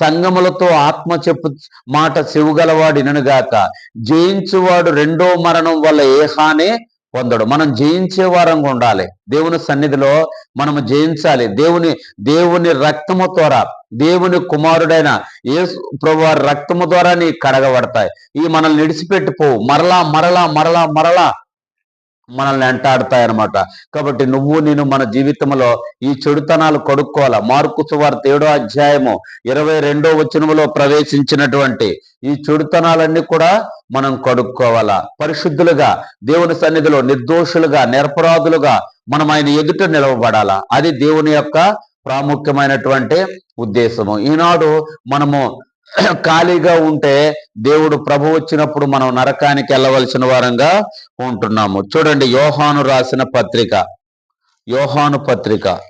సంగములతో ఆత్మ చెప్పు మాట చెవుగలవాడిననుగాక జయించువాడు రెండో మరణం వల్ల ఏ హాని పొందడు. మనం జయించే వారంగా ఉండాలి. దేవుని సన్నిధిలో మనము జయించాలి. దేవుని దేవుని రక్తము ద్వారా దేవుని కుమారుడైన ఏ ప్రభు రక్తము ద్వారా నీ కడగబడతాయి. ఈ మనల్ని విడిచిపెట్టిపోవు మరలా మరలా మరలా మరలా మనల్ని వెంటాడుతాయి కాబట్టి నువ్వు నేను మన జీవితంలో ఈ చెడుతనాలు కొడుక్కోవాలా? మార్కు సువార్త ఏడో అధ్యాయము ఇరవై రెండో వచనములో ప్రవేశించినటువంటి ఈ చెడుతనాలన్నీ కూడా మనం కడుక్కోవాలా? పరిశుద్ధులుగా దేవుని సన్నిధిలో నిర్దోషులుగా నిరపరాధులుగా మనం ఆయన ఎదుట నిలవబడాలా? అది దేవుని యొక్క ప్రాముఖ్యమైనటువంటి ఉద్దేశము. ఈనాడు మనము ఖాళీగా ఉంటే దేవుడు ప్రభు వచ్చినప్పుడు మనం నరకానికి వెళ్ళవలసిన వారంగా ఉంటున్నాము. చూడండి యోహాను రాసిన పత్రిక. యోహాను పత్రిక.